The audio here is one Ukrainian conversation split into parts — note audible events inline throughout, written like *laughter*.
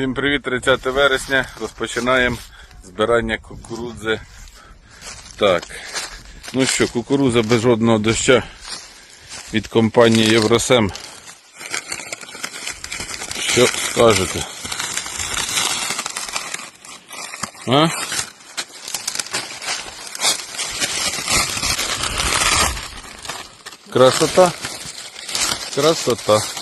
Всім привіт, 30 вересня. Розпочинаємо збирання кукурудзи. Так. Ну що, кукурудза без жодного доща від компанії Євросем. Що скажете? А? Красота? Красота.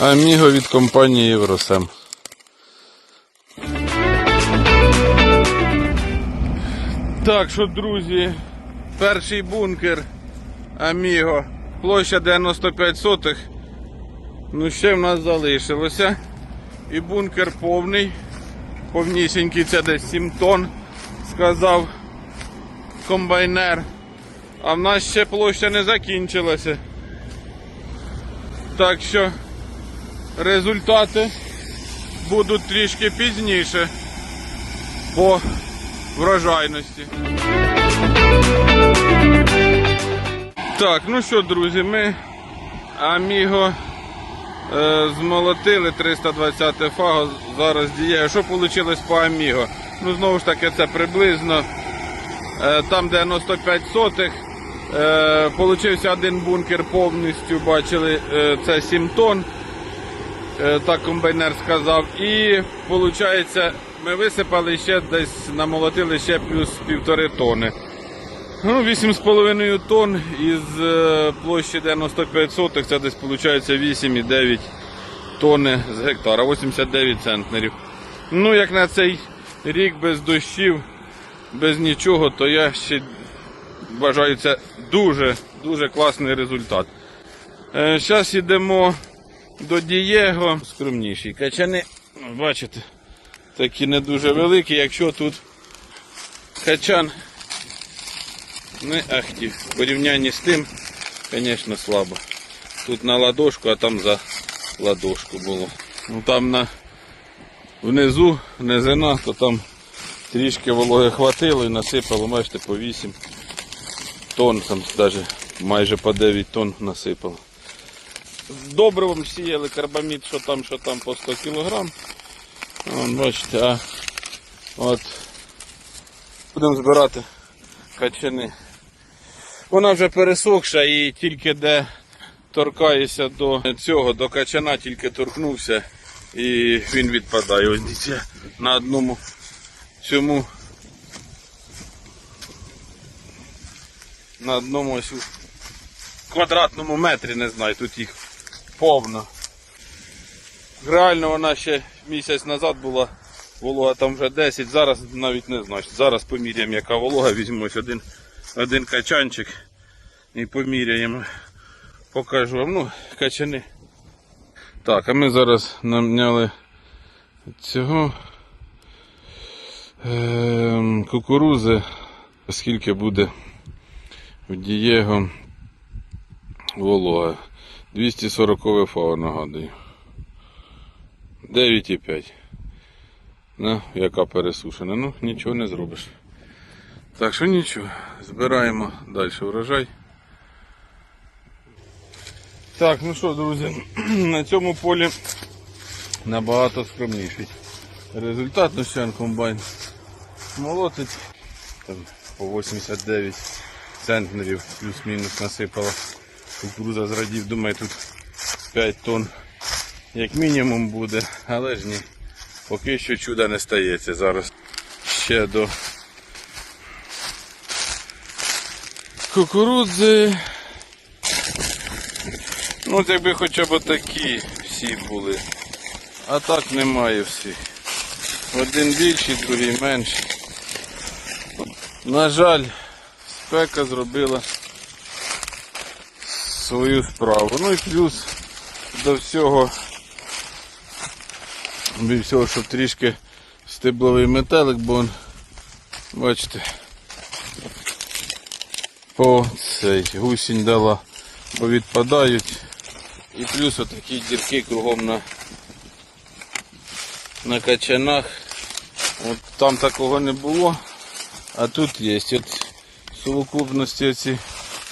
Аміго від компанії Євросем. Так що, друзі, перший бункер Аміго. Площа 95 сотих. Ну, ще в нас залишилося. І бункер повний. Повнісінький, це десь 7 тонн, сказав комбайнер. А в нас ще площа не закінчилася. Так що результати будуть трішки пізніше по врожайності. Так, ну що, друзі, ми Аміго е, змолотили 320 фаго, зараз діє. Що вийшло по Аміго? Ну, знову ж таки, це приблизно е, там 95 сотих. Е, Получився один бункер повністю, бачили, е, це 7 тонн. Е, так комбайнер сказав. І виходить, ми висипали ще десь, намолотили ще плюс півтори тони. Ну, 8,5 тонн із е, площі 95 сотих, це десь виходить 8,9 тонни з гектара, 89 центнерів. Ну, як на цей рік без дощів, без нічого, то я ще вважаю це дуже, дуже класний результат. Зараз йдемо до Дієго. Скромніші качани, бачите, такі не дуже великі, якщо тут качан не ахті. В порівнянні з тим, звісно, слабо. Тут на ладошку, а там за ладошку було. Ну там на внизу низина, то там трішки вологи хватило і насипало, бачите, по 8 тонн, там навіть майже по 9 тонн насипало. Добривом сіяли карбамід, що там, що там по 100 кг. Вон, бачите, а от будемо збирати качани. Вона вже пересохша і тільки де торкаєшся до цього, до качана, тільки торкнувся і він відпадає. Ось дивіться, на одному цьому на одному ось квадратному метрі, не знаю, тут їх повно. Реально вона ще місяць назад була волога там вже 10, зараз навіть не знаю. Зараз поміряємо, яка волога, візьму ось один, один качанчик і поміряємо. Покажу вам. Ну, качани. Так, а ми зараз намняли цього ем, кукурузи, скільки буде в Дієго волога. 240 фау нагадую. 9,5. Ну, яка пересушена. Ну, нічого не зробиш. Так що нічого. Збираємо далі врожай. Так, ну що, друзі, *clears throat* на цьому полі набагато скромніший. Результат ну ще комбайн молотить. Там по 89 центнерів плюс-мінус насипала. Кукуруза зрадів, думаю, тут 5 тонн як мінімум буде, але ж ні. Поки що чуда не стається. Зараз ще до кукурудзи. Ну, якби хоча б такі всі були. А так немає всіх. Один більший, другий менший. На жаль, спека зробила свою справу. Ну і плюс до всього, до всього, щоб трішки стебловий метелик, бо он, бачите, по цей гусінь дала, повідпадають. І плюс отакі дірки кругом на, на качанах. От там такого не було, а тут є. От в совокупності оці,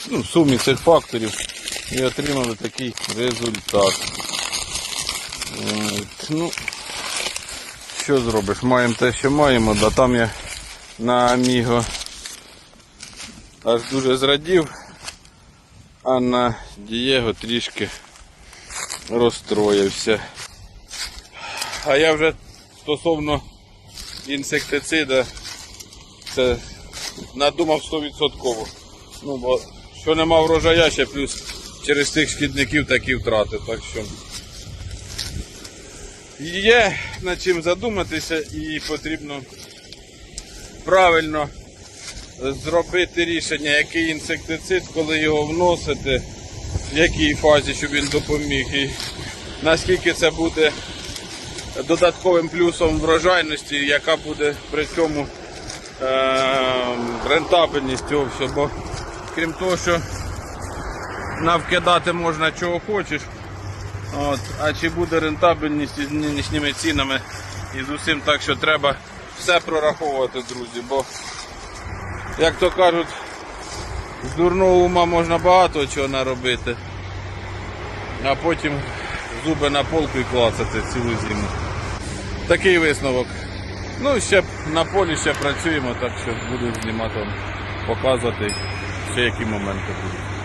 ну, сумі цих факторів і отримали такий результат. Ну, що зробиш? Маємо те, що маємо, да там я на Аміго аж дуже зрадів, а на Дієго трішки розстроївся. А я вже стосовно інсектицида це надумав 100%. Ну, бо що нема врожая ще плюс через тих шкідників такі втрати. Так що є над чим задуматися і потрібно правильно зробити рішення, який інсектицид, коли його вносити, в якій фазі, щоб він допоміг. І наскільки це буде додатковим плюсом врожайності, яка буде при цьому е- рентабельність цього всього. Бо крім того, що навкидати можна чого хочеш, от, а чи буде рентабельність із нинішніми цінами і з усім так, що треба все прораховувати, друзі. Бо, як то кажуть, з дурного ума можна багато чого наробити, а потім зуби на полку і клацати цілу зиму. Такий висновок. Ну, ще на полі ще працюємо, так що буду знімати показувати ще які моменти будуть.